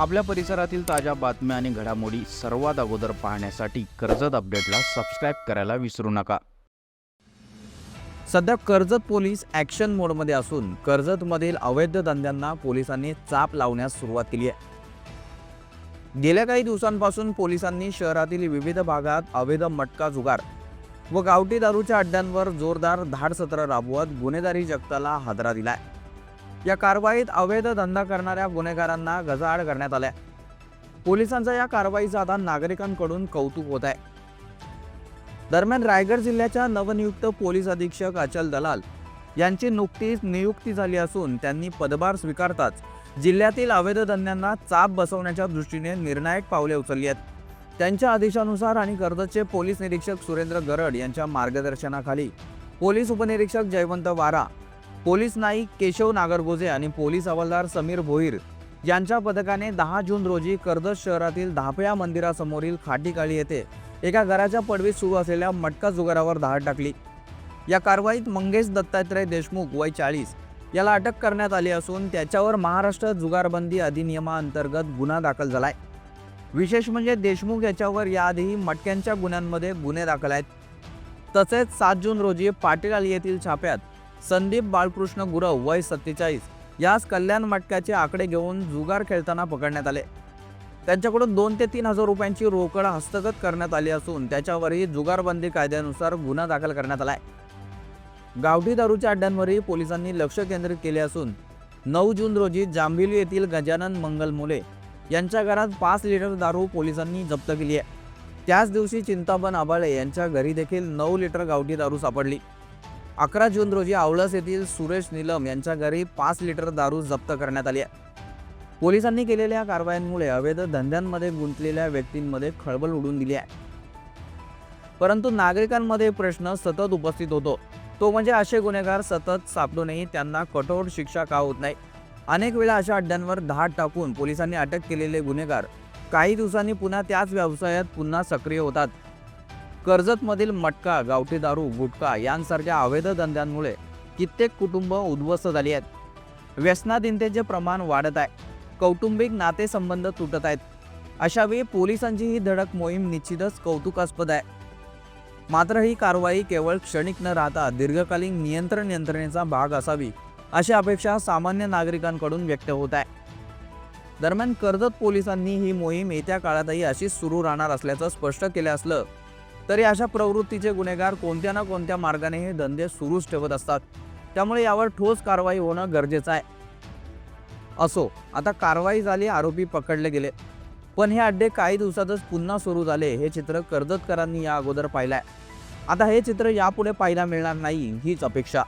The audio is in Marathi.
आपल्या परिसरातील ताज्या बातम्या आणि घडामोडी सर्वात अगोदर पाहण्यासाठी कर्जत अपडेटला सबस्क्राईब करायला विसरू नका. सध्या कर्जत पोलीस ॲक्शन मोडमध्ये असून कर्जतमधील अवैध धंद्यांना पोलिसांनी चाप लावण्यास सुरुवात केली आहे. गेल्या काही दिवसांपासून पोलिसांनी शहरातील विविध भागात अवैध मटका जुगार व गावठी दारूच्या अड्ड्यांवर जोरदार धाडसत्र राबवत गुन्हेगारी जगताला हादरा दिलाय. या कारवाईत अवैध धंदा करणाऱ्या गुन्हेगारांना गजाआड करण्यात आल्या. पोलिसांचा या कारवाईचं आता नागरिकांकडून कौतुक होत आहे. दरम्यान रायगड जिल्ह्याच्या नवनियुक्त पोलीस अधीक्षक अचल दलाल यांची नुकतीच नियुक्ती झाली असून त्यांनी पदभार स्वीकारताच जिल्ह्यातील अवैध धंद्यांना चाप बसवण्याच्या दृष्टीने निर्णायक पावले उचलली आहेत. त्यांच्या आदेशानुसार आणि कर्जतचे पोलीस निरीक्षक सुरेंद्र गरड यांच्या मार्गदर्शनाखाली पोलीस उपनिरीक्षक जयवंत वारा पोलीस नाईक केशव नागरगोजे आणि पोलीस हवालदार समीर भोईर यांच्या पथकाने दहा जून रोजी कर्जत शहरातील धापया मंदिरासमोरील खाटीकाळी येथे एका घराच्या पडवीत सुरू असलेल्या मटका जुगारावर धाड टाकली. या कारवाईत मंगेश दत्तात्रय देशमुख वय चाळीस याला अटक करण्यात आली असून त्याच्यावर महाराष्ट्र जुगारबंदी अधिनियमाअंतर्गत गुन्हा दाखल झालाय. विशेष म्हणजे देशमुख याच्यावर याआधीही मटक्यांच्या गुन्ह्यांमध्ये गुन्हे दाखल आहेत. तसेच सात जून रोजी पाटील येथील छाप्यात संदीप बाळकृष्ण गुरव वय सत्तेचाळीस. यास कल्याण मटक्याचे आकडे घेऊन जुगार खेळताना पकडण्यात आले. त्यांच्याकडून दोन ते तीन हजार रुपयांची रोकड हस्तगत करण्यात आली असून त्याच्यावरही जुगारबंदी कायद्यानुसार गुन्हा दाखल करण्यात आलाय. गावठी दारूच्या अड्ड्यांवरही पोलिसांनी लक्ष केंद्रित केले असून नऊ जून रोजी जांभिली येथील गजानन मंगल मुले यांच्या घरात पाच लिटर दारू पोलिसांनी जप्त केली आहे. त्याच दिवशी चिंताबन आबाळे यांच्या घरी देखील नऊ लिटर गावठी दारू सापडली. अकरा जून रोजी आवळस येथील सुरेश निलम यांच्या घरी पाच लिटर दारू जप्त करण्यात आली आहे. पोलिसांनी केलेल्या कारवायांमुळे अवैध धंद्यांमध्ये गुंतलेल्या व्यक्तींमध्ये खळबळ उडून दिली आहे. परंतु नागरिकांमध्ये प्रश्न सतत उपस्थित होतो. तो म्हणजे असे गुन्हेगार सतत सापडूनही त्यांना कठोर शिक्षा का होत नाही? अनेक वेळा अशा अड्ड्यांवर धाड टाकून पोलिसांनी अटक केलेले गुन्हेगार काही दिवसांनी पुन्हा त्याच व्यवसायात पुन्हा सक्रिय होतात. कर्जतमधील मटका गावठी दारू गुटखा यांसारख्या अवैध धंद्यांमुळे कित्येक कुटुंब उद्ध्वस्त झाली आहेत. व्यसनाधीनतेचे प्रमाण वाढत आहे. कौटुंबिक नातेसंबंध तुटत आहेत. अशावेळी पोलिसांची ही धडक मोहीम निश्चितच कौतुकास्पद आहे. मात्र ही कारवाई केवळ क्षणिक न राहता दीर्घकालीन नियंत्रण यंत्रणेचा भाग असावी अशी अपेक्षा सामान्य नागरिकांकडून व्यक्त होत आहे. दरम्यान कर्जत पोलिसांनी ही मोहीम येत्या काळातही अशीच सुरू राहणार असल्याचं स्पष्ट केलं असलं तरी अशा प्रवृत्तीचे गुन्हेगार कोणत्या ना कोणत्या मार्गाने हे धंदे सुरूच ठेवत असतात त्यामुळे यावर ठोस कारवाई होणं गरजेचं आहे. असो आता कारवाई झाली आरोपी पकडले गेले. पण हे अड्डे काही दिवसातच पुन्हा सुरू झाले हे चित्र कर्जतकरांनी या अगोदर पाहिलंय. आता हे चित्र यापुढे पाहायला मिळणार नाही हीच अपेक्षा.